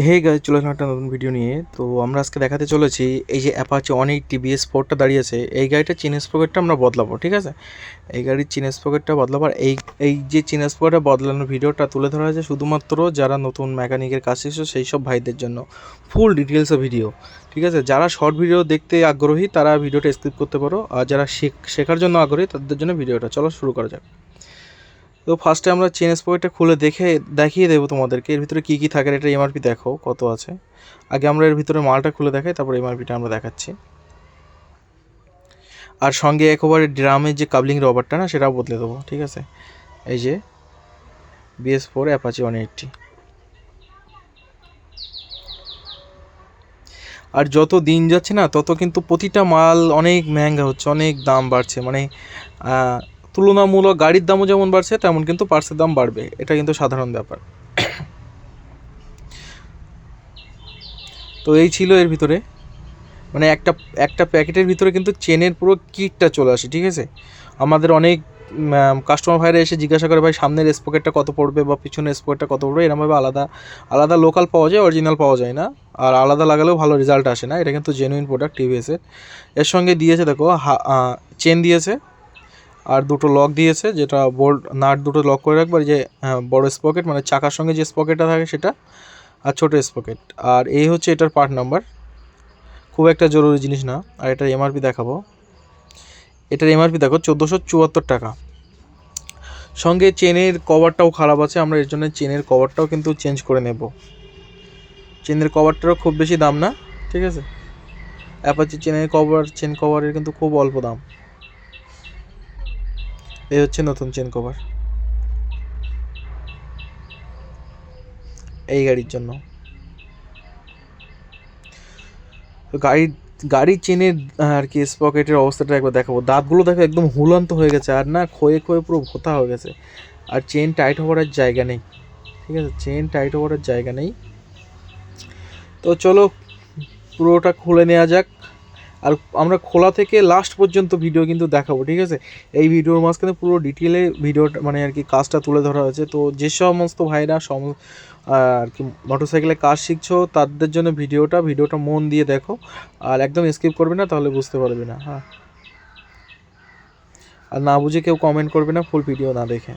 Hey guys চলে এলাম একটা নতুন ভিডিও নিয়ে। তো আমরা আজকে দেখাতে চলেছি এই যে অ্যাপাচি অনেক টিভিএস স্পোর্টটা দাঁড়িয়েছে এই গাড়িটা চিন পকেটটা আমরা বদলাবো, ঠিক আছে? এই গাড়ির চিন পকেটটা বদলাবো আর এই এই যে চিন স্পকেটটা বদলানোর ভিডিওটা তুলে ধরা হয়েছে শুধুমাত্র যারা নতুন মেকানিকের কাজ শিখছে সেই সব ভাইদের জন্য। ফুল ডিটেলসে ভিডিও ঠিক আছে? যারা শর্ট ভিডিও দেখতে আগ্রহী, তারা ভিডিওটা স্কিপ করতে পারো। আর যারা শেখ- শেখার জন্য আগ্রহী, তাদের জন্য ভিডিওটা চলো শুরু করা যাক। তো ফার্স্টে আমরা চেন স্পকেটটা খুলে দেখে, দেখিয়ে দেবো তোমাদেরকে। এর ভিতরে কী কী থাকে এটা এমআরপি দেখো কত আছে। আগে আমরা এর ভিতরে মালটা খুলে দেখাই, তারপর এমআরপিটা আমরা দেখাচ্ছি। আর সঙ্গে একেবারে ড্রামের যে কাবলিং রবারটা না, সেটাও বদলে দেবো, ঠিক আছে? এই যে BS four Apache one eighty আর যত দিন যাচ্ছে না, তত কিন্তু প্রতিটা মাল অনেক মেহেঙ্গা হচ্ছে, অনেক দাম বাড়ছে। মানে তুলনামূলক গাড়ির দামও যেমন বাড়ছে, তেমন কিন্তু পার্সের দাম বাড়বে। এটা কিন্তু সাধারণ ব্যাপার। তো এই ছিল এর ভিতরে। মানে একটা একটা প্যাকেটের ভিতরে কিন্তু চেনের পুরো কিটটা চলে আসে, ঠিক আছে? আমাদের অনেক কাস্টমার ভাইরা এসে জিজ্ঞাসা করে, ভাই, সামনের স্পকেটটা কত পড়বে বা পিছনের স্পকেটটা কত পড়বে? এরকমভাবে আলাদা আলাদা লোকাল পাওয়া যায় অরিজিনাল পাওয়া যায় না। আর আলাদা লাগালেও ভালো রেজাল্ট আসে না। এটা কিন্তু জেনুইন প্রোডাক্ট টিভিএসের এর। সঙ্গে দিয়েছে, দেখো চেন দিয়েছে। আর দুটো লক দিয়েছে যেটা বোল্ট নাট দুটো লক করে রাখবে আর যে আহ, বড় স্পকেট মানে চাকার সঙ্গে যে স্পকেটটা থাকে সেটা আর ছোটো স্পকেট আর এই হচ্ছে এটার পার্ট নাম্বার খুব একটা জরুরি জিনিস না আর এটার এমআরপি দেখাবো। এটার এমআরপি দেখো চোদ্দোশো চুয়াত্তর টাকা। সঙ্গে চেনের কভারটাও খারাপ আছে আমরা এর জন্য চেনের কভারটাও কিন্তু চেঞ্জ করে নেব। চেনের কভারটারও খুব বেশি দাম না ঠিক আছে? অ্যাপাচি চেনের কভার চেন কভারের কিন্তু খুব অল্প দাম। এই হচ্ছে নতুন চেন কভার এই গাড়ির জন্য। তো গাড়ির গাড়ির চেনের আর কি স্পকেটের অবস্থাটা একবার দেখাবো। দাঁতগুলো দেখো একদম হুলান্ত হয়ে গেছে, আর না ক্ষয়ে ক্ষয়ে পুরো ভোতা হয়ে গেছে। আর চেন টাইট হওয়ার জায়গা নেই, ঠিক আছে? চেন টাইট হওয়ার জায়গা নেই। তো চলো, পুরোটা খুলে নেওয়া যাক। আর আমরা খোলা থেকে লাস্ট পর্যন্ত ভিডিও কিন্তু দেখাবো, ঠিক আছে? এই ভিডিওর মাঝখানে পুরো ডিটেলে ভিডিওটা মানে আর কি কাজটা তুলে ধরা হয়েছে। তো যে সমস্ত ভাইরা সম, আর কি মোটরসাইকেলে কাজ শিখছো, তাদের জন্য ভিডিওটা ভিডিওটা মন দিয়ে দেখো। আর একদম স্কিপ করবে না, তাহলে বুঝতে পারবে না হ্যাঁ। আর না বুঝে কেউ কমেন্ট করবে না ফুল ভিডিও না দেখে।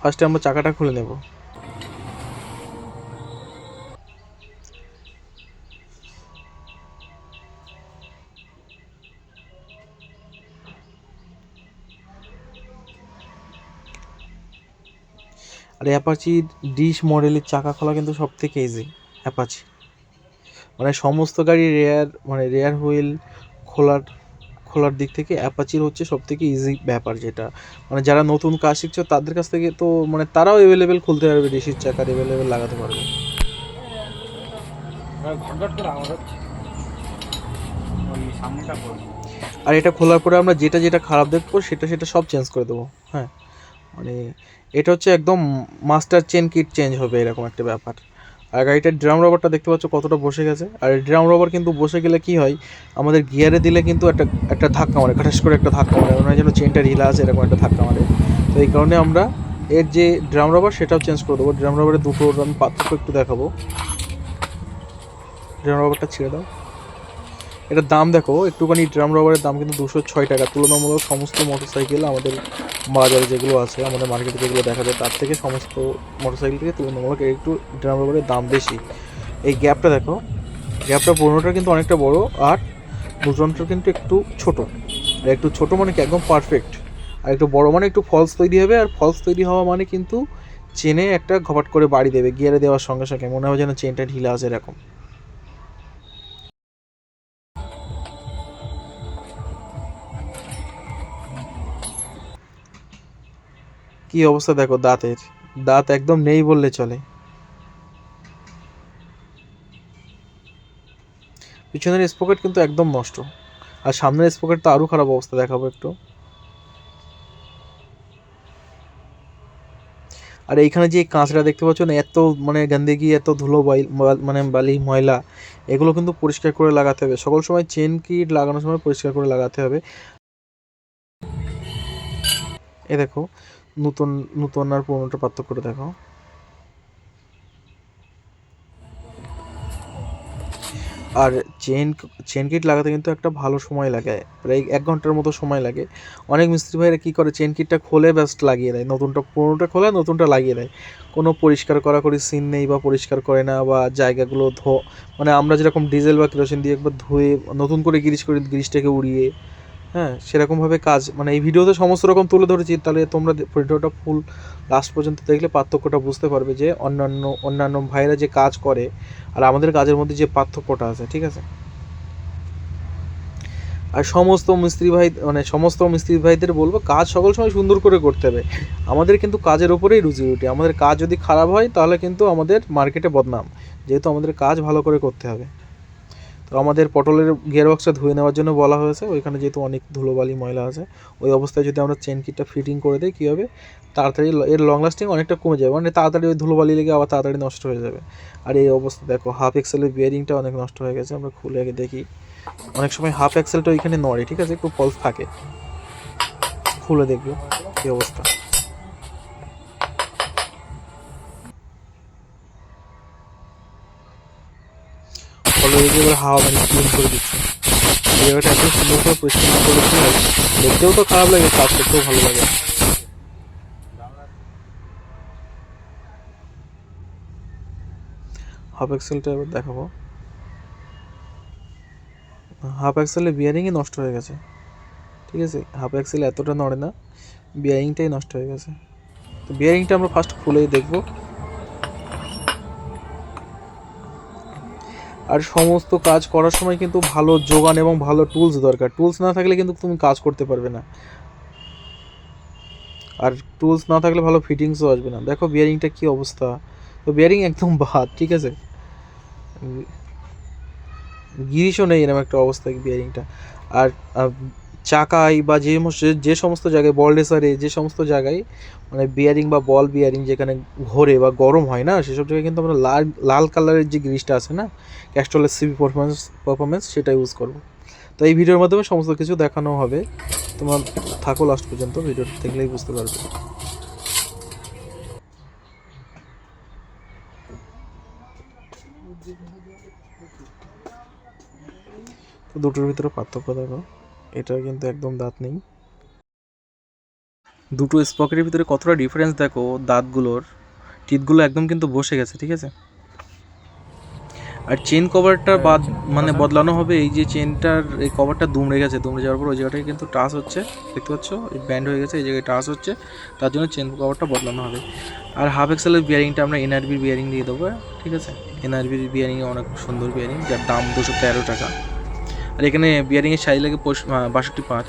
ফার্স্টে আমরা চাকাটা খুলে নেব। আর অ্যাপাচি ডিশ মডেলের চাকা খোলা কিন্তু সব থেকে ইজি অ্যাপাচি। মানে সমস্ত গাড়ি রেয়ার মানে রেয়ার হুইল খোলার খোলার দিক থেকে অ্যাপাচির হচ্ছে সব থেকে ইজি ব্যাপার যেটা। মানে যারা নতুন কাজ শিখছো তাদের কাছ থেকে তো মানে তারাও অ্যাভেলেবেল খুলতে পারবে ডিশির চাকা অ্যাভেলেবেল লাগাতে পারবে। আর এটা খোলার পরে আমরা যেটা যেটা খারাপ দেখব সেটা সেটা সব চেঞ্জ করে দেবো হ্যাঁ। মানে এটা হচ্ছে একদম মাস্টার চেন কিট চেঞ্জ হবে এরকম একটা ব্যাপার। আর গাড়িটার ড্রাম রবারটা দেখতে পাচ্ছ কতটা বসে গেছে। আর ড্রাম রবার কিন্তু বসে গেলে কি হয়, আমাদের গিয়ারে দিলে কিন্তু একটা একটা ধাক্কা মারে ঘাটাস করে একটা ধাক্কা মারে। হয় যেন চেনটা ঢিলা আছে, এরকম একটা ধাক্কা মারে। তো এই কারণে আমরা এর যে ড্রাম রবার সেটাও চেঞ্জ করে দেবো। ড্রাম রবারের দুটো, আমি পার্থক্য একটু দেখাবো। ড্রাম রবারটা ছেড়ে দাও। এটার দাম দেখো, একটুখানি ড্রাম রবারের দাম কিন্তু দুশো ছয় টাকা। তুলনামূলক সমস্ত মোটরসাইকেল আমাদের বাজারে যেগুলো আছে, আমাদের মার্কেটে যেগুলো দেখা যায়, তার থেকে সমস্ত মোটরসাইকেল থেকে তুলনামূলক একটু ড্রাম রবারের দাম বেশি। এই গ্যাপটা দেখো গ্যাপটা পুরোনোটার কিন্তু অনেকটা বড় আর দুজনটার কিন্তু একটু ছোট। আর একটু ছোট মানে কি? একদম পারফেক্ট আর একটু বড় মানে একটু ফলস তৈরি হবে, আর ফলস তৈরি হওয়া মানে কিন্তু চেনে একটা ঘপাট করে বাড়ি দেবে গিয়ারে দেওয়ার সঙ্গে সঙ্গে। মনে হবে যেন চেনটা ঢিলা আছে এরকম। কি অবস্থা দেখো দাঁতের? দাঁত একদম নেই বললে চলে। পিছনের স্পকেট কিন্তু একদম নষ্ট। আর সামনের স্পকেট তো আরও খারাপ অবস্থা দেখাবো একটু। আর এইখানে যে কাঁচরা দেখতে পাচ্ছ না, এত মানে গন্দেগি, এত ধুলো মানে বালি, ময়লা, এগুলো কিন্তু পরিষ্কার করে লাগাতে হবে। সকল সময় চেন কিট লাগানোর সময় পরিষ্কার করে লাগাতে হবে। এ দেখো নতুন নতুন আর পুরোনোটা পার্থক্যটা দেখো আর চেন চেন কিট লাগাতে কিন্তু একটা ভালো সময় লাগে। প্রায় এক ঘণ্টার মতো সময় লাগে। অনেক মিস্ত্রি ভাইরা কী করে চেন কিটটা খোলে ব্যস্ট লাগিয়ে দেয়। নতুনটা, পুরোনোটা খোলে নতুনটা লাগিয়ে দেয়। কোনো পরিষ্কার করা করি সিন নেই বা পরিষ্কার করে না বা জায়গাগুলো ধো মানে আমরা যেরকম ডিজেল বা কেরোসিন দিয়ে একবার ধুয়ে নতুন করে গ্রিস করি গ্রিসটাকে উড়িয়ে হ্যাঁ সেরকমভাবে কাজ মানে এই ভিডিওতে সমস্ত রকম তুলে ধরেছি, তাহলে তোমরা ভিডিওটা ফুল লাস্ট পর্যন্ত দেখলে পার্থক্যটা বুঝতে পারবে যে অন্যান্য অন্যান্য ভাইরা যে কাজ করে আর আমাদের কাজের মধ্যে যে পার্থক্যটা আছে, ঠিক আছে? আর সমস্ত মিস্ত্রি ভাই মানে সমস্ত মিস্ত্রি ভাইদের বলব, কাজ সকল সময় সুন্দর করে করতে হবে। আমাদের কিন্তু কাজের ওপরেই রুজি রুটি, আমাদের কাজ যদি খারাপ হয় তাহলে কিন্তু আমাদের মার্কেটে বদনাম, যেহেতু আমাদের কাজ ভালো করে করতে হবে। তো আমাদের পটলের গিয়ারবক্সটা ধুয়ে নেওয়ার জন্য বলা হয়েছে। ওইখানে যেহেতু অনেক ধুলোবালি ময়লা আছে, ওই অবস্থায় যদি আমরা চেন কিটটা ফিটিং করে দিই, কী হবে? তাড়াতাড়ি এর লং লাস্টিং অনেকটা কমে যাবে। মানে তাড়াতাড়ি ওই ধুলোবালি লেগে আবার তাড়াতাড়ি নষ্ট হয়ে যাবে। আর এই অবস্থা দেখো হাফ এক্সেলের বিয়ারিংটা অনেক নষ্ট হয়ে গেছে। আমরা খুলে আগে দেখি। অনেক সময় হাফ এক্সেলটা ওইখানে নড়ে, ঠিক আছে? একটু ফলস থাকে। খুলে দেখব, কী অবস্থা। ফলে এই এবার হাওয়া মানে ক্লিন করে দিচ্ছে। জায়গাটা এত সুন্দর করে পরিষ্কার করে দেখতেও তো খারাপ লাগে কাজ করতেও ভালো লাগে। হাফ এক্সেলটা এবার দেখাবো। হাফ এক্সেলের বিয়ারিংই নষ্ট হয়ে গেছে। ঠিক আছে? হাফ এক্সেল এতটা নড়ে না বিয়ারিংটাই নষ্ট হয়ে গেছে। তো বিয়ারিংটা আমরা ফার্স্ট খুলেই দেখব। আর সমস্ত কাজ করার সময় কিন্তু ভালো যোগান এবং ভালো টুলস দরকার। টুলস না থাকলে কিন্তু তুমি কাজ করতে পারবে না। আর টুলস না থাকলে ভালো ফিটিংসও আসবে না। দেখো বিয়ারিংটা কি অবস্থা। তো বিয়ারিং একদম বাদ, ঠিক আছে? গিরিশও নেই এরকম একটা অবস্থা বিয়ারিংটা আর চাকায় বা যে যে সমস্ত জায়গায় বল রেসারে যে সমস্ত জায়গায় মানে বিয়ারিং বা বল বিয়ারিং যেখানে ঘোরে বা গরম হয় না, সেসব জায়গায় কিন্তু আমরা লাল লাল কালারের যে গ্রিসটা আছে না ক্যাস্টলের সিবি পারফরমেন্স পারফরমেন্স সেটা ইউজ করব। তো এই ভিডিওর মাধ্যমে সমস্ত কিছু দেখানো হবে। তোমার থাকো লাস্ট পর্যন্ত ভিডিও দেখলেই বুঝতে পারবে। দুটোর ভিতরে পার্থক্য দেখো। এটা কিন্তু একদম দাঁত নেই। দুটো স্পকেটের ভিতরে কতটা ডিফারেন্স দেখো দাঁতগুলোর টিথগুলো একদম কিন্তু বসে গেছে ঠিক আছে? আর চেন কভারটা বাদ মানে বদলানো হবে এই যে চেনটার এই কভারটা দুমড়ে গেছে দুমড়ে যাওয়ার পর ওই জায়গাটায় কিন্তু টাচ হচ্ছে দেখতে পাচ্ছ? এই ব্যান্ড হয়ে গেছে এই জায়গায় টাচ হচ্ছে তার জন্য চেন কভারটা বদলানো হবে। আর হাফ এক্সেলের বিয়ারিংটা আমরা এনআরবির বিয়ারিং দিয়ে দেবো ঠিক আছে? এনআরবির বিয়ারিং অনেক সুন্দর বিয়ারিং যার দাম দুশো তেরো টাকা। আর এখানে বিয়ারিংয়ের সাইজ লাগে বাষট্টি পাঁচ।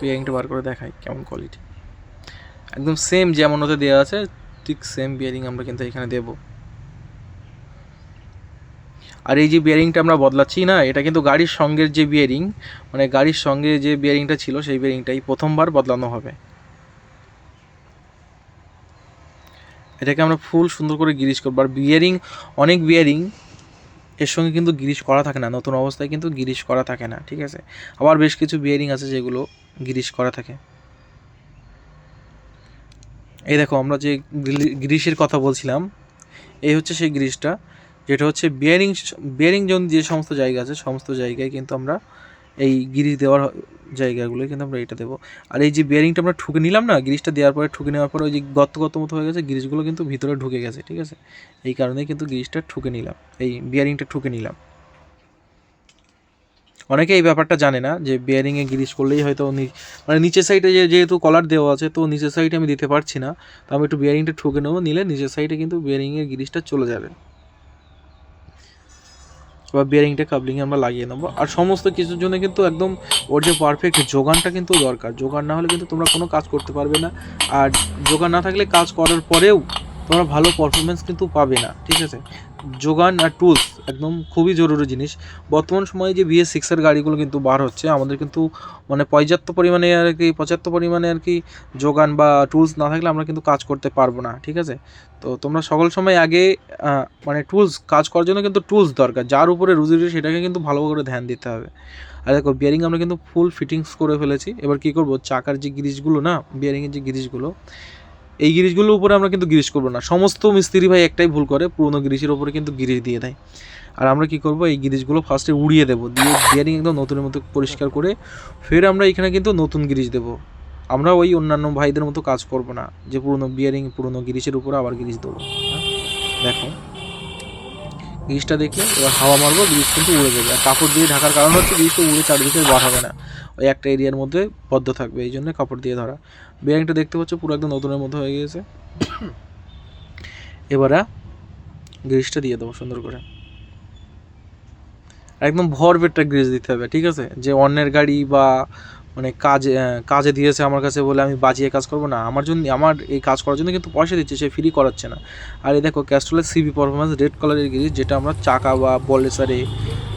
বিয়ারিংটা বার করে দেখাই কেমন কোয়ালিটি একদম সেম যেমন ওতে দেওয়া আছে, ঠিক সেম বিয়ারিং আমরা কিন্তু এখানে দেব। আর এই যে বিয়ারিংটা আমরা বদলাচ্ছি না, এটা কিন্তু গাড়ির সঙ্গের যে বিয়ারিং মানে গাড়ির সঙ্গে যে বিয়ারিংটা ছিল সেই বিয়ারিংটাই প্রথমবার বদলানো হবে। এটাকে আমরা ফুল সুন্দর করে গিরিশ করব। আর বিয়ারিং অনেক বিয়ারিং এর সঙ্গে কিন্তু গিরিশ করা থাকে না, নতুন অবস্থায় কিন্তু গিরিশ করা থাকে না, ঠিক আছে? আবার বেশ কিছু বিয়ারিং আছে যেগুলো গিরিশ করা থাকে। এই দেখো, আমরা যে গ্রিসের কথা বলছিলাম, এই হচ্ছে সেই গ্রিসটা যেটা হচ্ছে বিয়ারিং বিয়ারিং জোন যে সমস্ত জায়গা আছে, সমস্ত জায়গায় কিন্তু আমরা এই গিরিশ দেওয়ার জায়গাগুলো কিন্তু আমরা এটা দেবো। আর এই যে বিয়ারিংটা আমরা ঠুকে নিলাম না গ্রিসটা দেওয়ার পরে ঠুকে নেওয়ার পরে ওই যে গর্ত গর্ত মতো হয়ে গেছে গ্রিসগুলো কিন্তু ভিতরে ঢুকে গেছে, ঠিক আছে? এই কারণে কিন্তু গ্রিসটা ঠুকে নিলাম, এই বিয়ারিংটা ঠুকে নিলাম। অনেকে এই ব্যাপারটা জানে না যে বিয়ারিংয়ে গ্রিস করলেই হয়তো মানে নিচের সাইডে যে, যেহেতু কলার দেওয়া আছে, তো নিচের সাইডে আমি দিতে পারছি না। তো আমি একটু বিয়ারিংটা ঠুকে নেব, নিলে নিচের সাইডে কিন্তু বিয়ারিংয়ের গ্রিসটা চলে যাবে। বা বিয়ারিংটা কাবলিংয়ে আমরা লাগিয়ে নেব। আর সমস্ত কিছুর জন্য কিন্তু একদম ওর যে পারফেক্ট যোগানটা কিন্তু দরকার। যোগান না হলে কিন্তু তোমরা কোনো কাজ করতে পারবে না। আর যোগান না থাকলে কাজ করার পরেও তোমরা ভালো পারফরমেন্স কিন্তু পাবে না, ঠিক আছে? যোগান আর টুলস একদম খুবই জরুরি জিনিস। বর্তমান সময়ে যে বিএস সিক্সের গাড়িগুলো কিন্তু বার হচ্ছে, আমাদের কিন্তু মানে পর্যাপ্ত পরিমাণে আর কি, পর্যাপ্ত পরিমাণে আর কি যোগান বা টুলস না থাকলে আমরা কিন্তু কাজ করতে পারব না, ঠিক আছে? তো তোমরা সকল সময় আগে মানে টুলস কাজ করার জন্য কিন্তু টুলস দরকার, যার উপরে রুজি রুজি সেটাকে কিন্তু ভালো করে ধ্যান দিতে হবে। আর দেখো বিয়ারিং আমরা কিন্তু ফুল ফিটিংস করে ফেলেছি। এবার কী করব? চাকার যে গ্রিজগুলো না বিয়ারিংয়ের যে গ্রিজগুলো এই গিরিশগুলোর উপরে আমরা কিন্তু গিরিশ করব না। সমস্ত মিস্ত্রি ভাই একটাই ভুল করে, পুরোনো গিরিশের উপরে কিন্তু গিরিশ দিয়ে দেয়। আর আমরা কি করব, এই গিরিশগুলো ফার্স্টে উড়িয়ে দেবো, দিয়ে বিয়ারিং একদম নতুনের মতো পরিষ্কার করে ফের আমরা এখানে কিন্তু নতুন গিরিশ দেবো। আমরা ওই অন্যান্য ভাইদের মতো কাজ করব না, যে পুরোনো বিয়ারিং পুরোনো গিরিশের উপরে আবার গিরিশ দেবো। হ্যাঁ? দেখো, গিরিশটা দেখে এবার হাওয়া মারবো, গিরিশ কিন্তু উড়ে যাবে। আর কাপড় দিয়ে ঢাকার কারণ হচ্ছে গিরিশটা উড়ে চারিদিকে বার হবে না। ওই একটা এরিয়ার মধ্যে বদ্ধ থাকবে, এই জন্য কাপড় দিয়ে ধরা। বিয়ারিংটা দেখতে পাচ্ছ, পুরো একদম নতুনের মতো হয়ে গিয়েছে। এবারে গ্রিসটা দিয়ে দেবো সুন্দর করে। একদম ভর ভরপেটটা গ্রিস দিতে হবে, ঠিক আছে? যে অন্যের গাড়ি বা মানে কাজে কাজে দিয়েছে আমার কাছে বলে আমি বাজিয়ে কাজ করব না। আমার জন্য, আমার এই কাজ করার জন্য কিন্তু পয়সা দিচ্ছে, সে ফ্রি করাচ্ছে না। আর এই দেখো ক্যাস্ট্রলের সিবি পারফরমেন্স রেড কালারের গ্রিস, যেটা আমরা চাকা বা বলেসারে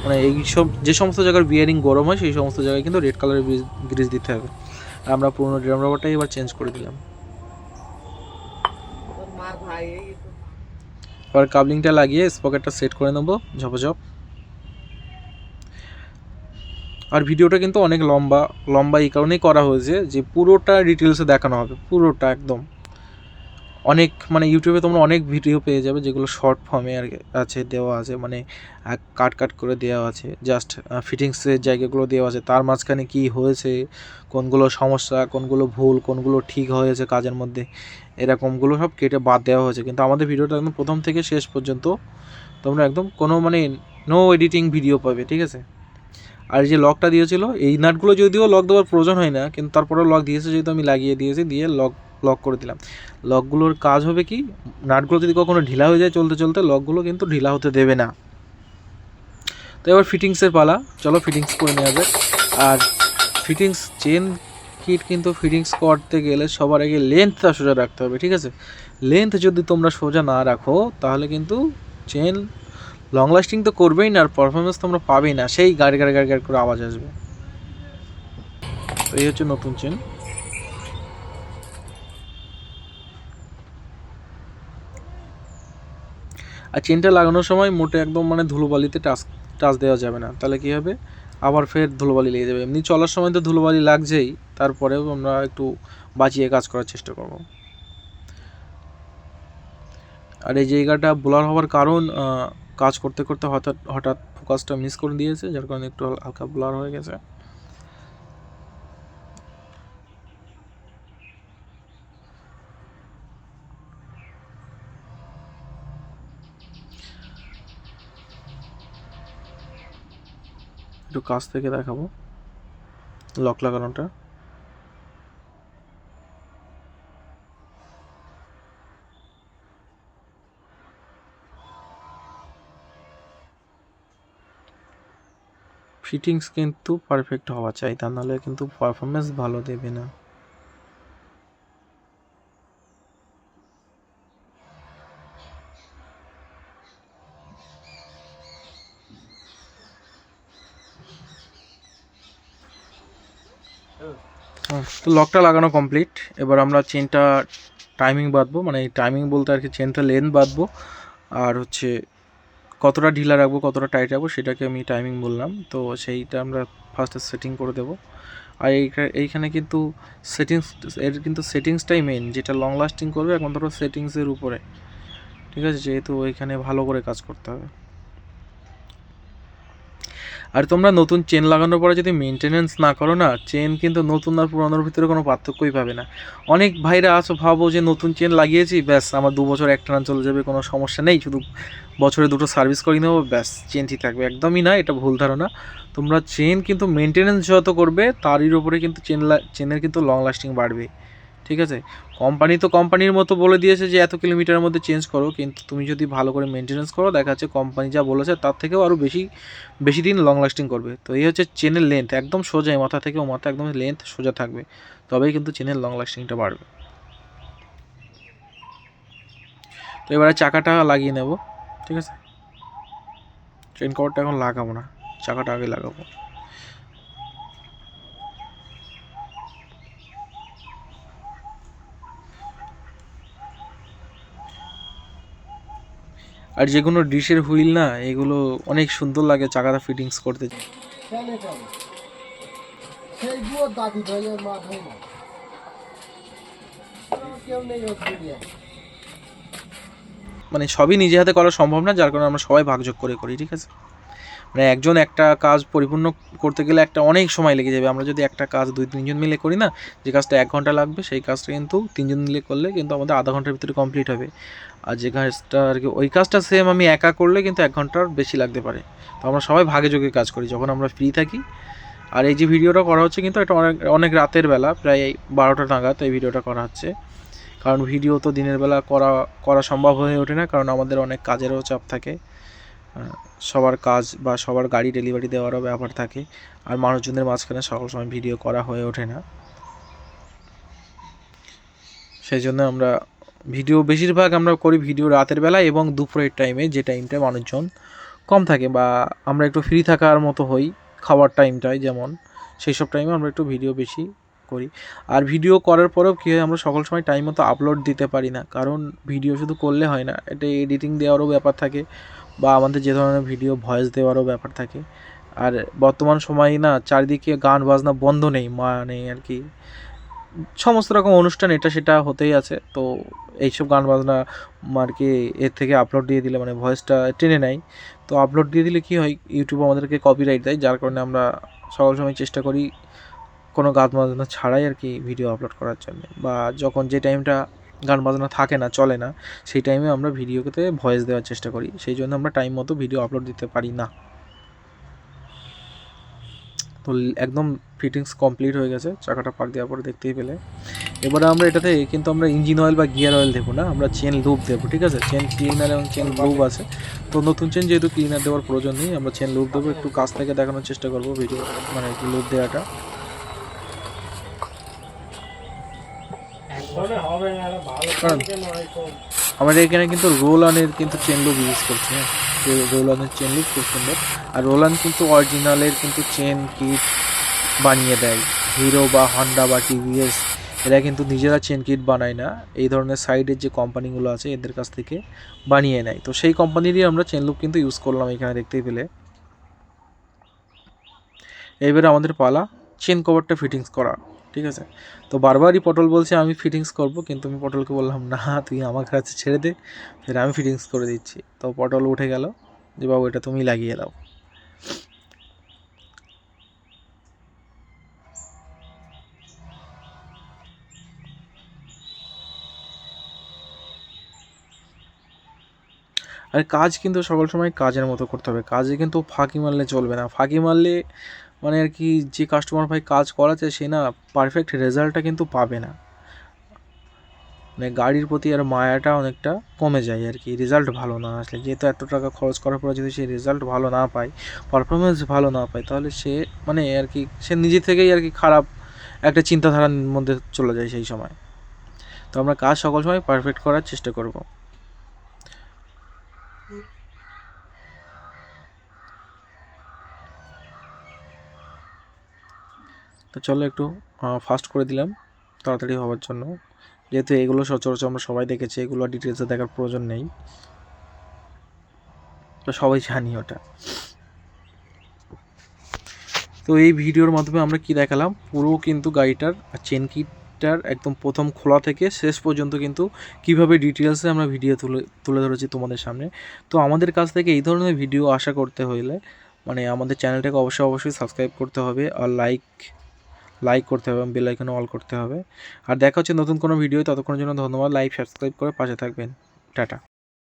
মানে এই সব যে সমস্ত জায়গার বিয়ারিং গরম হয়, সেই সমস্ত জায়গায় কিন্তু রেড কালারের গ্রিস দিতে হবে। আমরা পুরনো ড্রাম রাবারটাই এবার চেঞ্জ করে দিলাম। এবার কাবলিংটা লাগিয়ে স্পকেটটা সেট করে নেব, ঝপঝপ। আর ভিডিওটা কিন্তু অনেক লম্বা লম্বা এই কারণেই করা হয়েছে যে পুরোটা ডিটেলসে দেখানো হবে, পুরোটা একদম। অনেক মানে ইউটিউবে তোমরা অনেক ভিডিও পেয়ে যাবে যেগুলো শর্ট ফর্মে আর আছে, দেওয়া আছে মানে কাট কাট করে দেওয়া আছে জাস্ট ফিটিংসের জায়গাগুলো দেওয়া আছে, তার মাঝখানে কি হয়েছে, কোনগুলো সমস্যা, কোনগুলো ভুল, কোনগুলো ঠিক হয়েছে কাজের মধ্যে, এরকমগুলো সব কেটে বাদ দেওয়া হয়েছে, কিন্তু আমাদের ভিডিওটা একদম প্রথম থেকে শেষ পর্যন্ত তোমরা একদম কোনো মানে নো এডিটিং ভিডিও পাবে, ঠিক আছে? আর যে লকটা দিয়েছিল, এই নাটগুলো যদিও লক দেওয়ার প্রয়োজন হয় না, কিন্তু তারপরেও লক দিয়েছে, যেহেতু আমি লাগিয়ে দিয়েছি, দিয়ে লক লক করে দিলাম। লকগুলোর কাজ হবে কি? নাটগুলো যদি কখনো ঢিলা হয়ে যায় চলতে চলতে লকগুলো কিন্তু ঢিলা হতে দেবে না। তো এবার ফিটিংসের পালা। চলো ফিটিংস করে নেওয়া যাক। আর ফিটিংস চেন কিট কিন্তু ফিটিংস করতে গেলে সবার আগে লেন্থটা সোজা রাখতে হবে, ঠিক আছে? লেন্থ যদি তোমরা সোজা না রাখো, তাহলে কিন্তু চেন লং লাস্টিং তো করবেই না, আর পারফরমেন্স তোমরা পাবেই না। সেই গাড়ি গাড়ি গাড়ি গাড়ি করে আওয়াজ আসবে। এই হচ্ছে নতুন চেন আর চেনটা লাগানোর সময় মোটে একদম মানে ধুলোবালিতে টাচ টাচ দেওয়া যাবে না। তাহলে কি হবে? আবার ফের ধুলোবালি লেগে যাবে। এমনি চলার সময় তো ধুলোবালি লাগছেই, তারপরেও আমরা একটু বাঁচিয়ে কাজ করার চেষ্টা করব। আর এই জায়গাটা ব্লার হওয়ার কারণ কাজ করতে করতে হঠাৎ হঠাৎ ফোকাসটা মিস করে দিয়েছে, যার কারণে একটু হালকা ব্লার হয়ে গেছে। একটু কাছ থেকে দেখাবো। লক লাগানোটা। ফিটিংস কিন্তু পারফেক্ট হওয়া চাই, তা নাহলে কিন্তু পারফরমেন্স ভালো দেবে না। তো লকটা লাগানো কমপ্লিট এবার আমরা চেনটা টাইমিং বাঁধবো মানে টাইমিং বলতে আর কি চেনটা লেন্থ বাঁধবো, আর হচ্ছে কতটা ঢিলা রাখব, কতটা টাইট রাখব সেটাকে আমি টাইমিং বললাম। তো সেইটা আমরা ফার্স্টে সেটিং করে দেবো। আর এইখা- এইখানে কিন্তু সেটিংস এর কিন্তু সেটিংসটাই মেন যেটা লং লাস্টিং করবে একমাত্র সেটিংসের উপরে। ঠিক আছে? যেহেতু ওইখানে ভালো করে কাজ করতে হবে। আর তোমরা নতুন চেন লাগানোর পরে যদি মেনটেনেন্স না করো না চেন কিন্তু নতুন আর পুরানোর ভিতরে কোনো পার্থক্যই পাবে না। অনেক ভাইরা আছো, ভাবো যে নতুন চেন লাগিয়েছি, ব্যাস, আমার দু বছর একটানা চলে যাবে, কোনো সমস্যা নেই, শুধু বছরে দুটো সার্ভিস করে নেব, ব্যাস চেন ঠিক থাকবে। একদমই না, এটা ভুল ধারণা। তোমরা চেন কিন্তু মেনটেনেন্স যত করবে, তারই উপরে কিন্তু চেন চেনের কিন্তু লং লাস্টিং বাড়বে। ঠিক আছে? কোম্পানি তো কোম্পানির মতো বলে দিয়েছে যে, এত কিলোমিটারের মধ্যে চেঞ্জ করো। কিন্তু তুমি যদি ভালো করে মেনটেনেন্স করো, দেখা যাচ্ছে কোম্পানি যা বলেছে, তার থেকেও আরও বেশি বেশি দিন লং লাস্টিং করবে। তো এই হচ্ছে চেনের লেন্থ একদম সোজা মাথা থেকে ও মাথা, একদম লেন্থ সোজা থাকবে। তবেই কিন্তু চেনের লং লাস্টিংটা বাড়বে। তো এবারে চাকাটা লাগিয়ে নেব, ঠিক আছে? চেন কভারটা এখন লাগাবো না, চাকাটা আগে লাগাবো। আর যে কোনো ডিশের হুইল না এগুলো অনেক সুন্দর লাগে চাকাটা ফিটিংস করতে। মানে সবই নিজে হাতে করা সম্ভব না যার কারণে আমরা সবাই ভাগযোগ করে করি ঠিক আছে? মানে একজন একটা কাজ পরিপূর্ণ করতে গেলে একটা অনেক সময় লেগে যাবে। আমরা যদি একটা কাজ দুই তিনজন মিলে করি না, যে কাজটা এক ঘণ্টা লাগবে, সেই কাজটা কিন্তু তিনজন মিলে করলে কিন্তু আমাদের আধা ঘণ্টার ভিতরে কমপ্লিট হবে। আর যে কাজটা আর কি, ওই কাজটা সেম আমি একা করলে কিন্তু এক ঘণ্টার বেশি লাগতে পারে। তো আমরা সবাই ভাগে যোগে কাজ করি, যখন আমরা ফ্রি থাকি। আর এই যে ভিডিওটা করা হচ্ছে কিন্তু এটা অনেক অনেক রাতের বেলা, প্রায় বারোটা নাগাদ এই ভিডিওটা করা হচ্ছে। কারণ ভিডিও তো দিনের বেলা করা করা সম্ভব হয়ে ওঠে না, কারণ আমাদের অনেক কাজেরও চাপ থাকে। সবার কাজ বা সবার গাড়ি ডেলিভারি দেওয়ারও ব্যাপার থাকে। আর মানুষজনের মাঝখানে সকল সময় ভিডিও করা হয়ে ওঠে না। সেই জন্য আমরা ভিডিও বেশিরভাগ আমরা করি ভিডিও রাতের বেলা এবং দুপুরের টাইমে যে টাইমটা মানুষজন কম থাকে বা আমরা একটু ফ্রি থাকার মতো হই, খাওয়ার টাইমটায় যেমন, সেই সব টাইমে আমরা একটু ভিডিও বেশি করি। আর ভিডিও করার পরেও কী হয়, আমরা সকল সময় টাইম মতো আপলোড দিতে পারি না। কারণ ভিডিও শুধু করলে হয় না, এটা এডিটিং দেওয়ারও ব্যাপার থাকে বা আমাদের যে ধরনের ভিডিও ভয়েস দেওয়ারও ব্যাপার থাকে। আর বর্তমান সময়ে না, চারিদিকে গান বাজনা বন্ধ নেই মানে আর কি। সমস্ত রকম অনুষ্ঠান এটা সেটা হতেই আছে। তো এইসব গান বাজনা আর কি এর থেকে আপলোড দিয়ে দিলে মানে ভয়েসটা টেনে নেয়। তো আপলোড দিয়ে দিলে কি হয় ইউটিউব আমাদেরকে কপিরাইট দেয়, যার কারণে আমরা সকল সময় চেষ্টা করি কোনো গান বাজনা ছাড়াই আর কি ভিডিও আপলোড করার জন্য। বা যখন যে টাইমটা গান বাজনা থাকে না, চলে না, সেই টাইমে আমরা ভিডিওতে ভয়েস দেওয়ার চেষ্টা করি। সেই জন্য আমরা টাইম মতো ভিডিও আপলোড দিতে পারি না। তো একদম ফিটিংস কমপ্লিট হয়ে গেছে, চাকাটা পাক দেওয়ার পরে দেখতেই পেলে। এবারে আমরা এটাতে, কিন্তু আমরা ইঞ্জিন অয়েল বা গিয়ার অয়েল দেবো না, আমরা চেন লুপ দেবো, ঠিক আছে? চেন ক্লিনার এবং চেন লুপ আছে। তো নতুন চেন যেহেতু ক্লিনার দেওয়ার প্রয়োজন নেই, আমরা চেন লুপ দেবো, একটু কাছ থেকে দেখানোর চেষ্টা করব ভিডিও মানে লুপ দেওয়াটা। আমাদের এখানে কিন্তু রোল অনের কিন্তু চেন লুপ ইউজ করছে হ্যাঁ। রোল অনের চেন লুপ খুব সুন্দর। আর রোল অন কিন্তু অরিজিনালের কিন্তু চেন কিট বানিয়ে দেয়। হিরো বা হন্ডা বা টিভিএস এরা কিন্তু নিজেরা চেন কিট বানায় না। এই ধরনের সাইডের যে কোম্পানিগুলো আছে এদের কাছ থেকে বানিয়ে নেয়। তো সেই কোম্পানিরই আমরা চেন লুক কিন্তু ইউজ করলাম এখানে দেখতেই পেলে। এবারে আমাদের পালা চেন কভারটা ফিটিংস করা। ঠিক আছে? তো বারবারই পটল বলছে, আমি ফিটিংস করব। কিন্তু আমি পটলকে বললাম, না, তুই আমার কাছে ছেড়ে দে। ফের আমি ফিটিংস করে দিচ্ছি। তো পটল উঠে গেল, যে, বাবু, এটা তুমি লাগিয়ে দাও। আর, কাজ কিন্তু সকল সময় কাজের মতো করতে হবে। কাজে কিন্তু ফাঁকি মারলে চলবে না। ফাঁকি মারলে মানে আর কি যে কাস্টমার ভাই কাজ করাচ্ছে, সে না পারফেক্ট রেজাল্টটা কিন্তু পাবে না। মানে গাড়ির প্রতি আর মায়াটা অনেকটা কমে যায় আর কি রেজাল্ট ভালো না আসলে। যেহেতু এত টাকা খরচ করার পরে যদি সে রেজাল্ট ভালো না পায় পারফরমেন্স ভালো না পায়, তাহলে সে মানে আর কি, সে নিজে থেকেই আর কি খারাপ একটা চিন্তাধারার মধ্যে চলে যায় সেই সময়। তো আমরা কাজ সকল সময় পারফেক্ট করার চেষ্টা করব। তো চলো একটু ফাস্ট করে দিলাম তাড়াতাড়ি হওয়ার জন্য। যেহেতু এগুলো সচরাচর আমরা সবাই দেখেছি, এগুলো ডিটেলসে দেখার প্রয়োজন নেই। তো সবাই জানি ওটা। তো এই ভিডিওর মাধ্যমে আমরা কি দেখালাম? পুরো কিন্তু গাড়িটার আর চেন কিটটার একদম প্রথম খোলা থেকে শেষ পর্যন্ত কিন্তু কীভাবে ডিটেলসে আমরা ভিডিও তুলে তুলে ধরেছি তোমাদের সামনে। তো আমাদের কাছ থেকে এই ধরনের ভিডিও আশা করতে হলে মানে আমাদের চ্যানেলটাকে অবশ্যই অবশ্যই সাবস্ক্রাইব করতে হবে। আর লাইক লাইক করতে হবে বেল আইকনে অল করতে হবে। আর দেখা হচ্ছে নতুন কোনো ভিডিও ততক্ষণের জন্য ধন্যবাদ। লাইক সাবস্ক্রাইব করে পাশে থাকবেন। টাটা।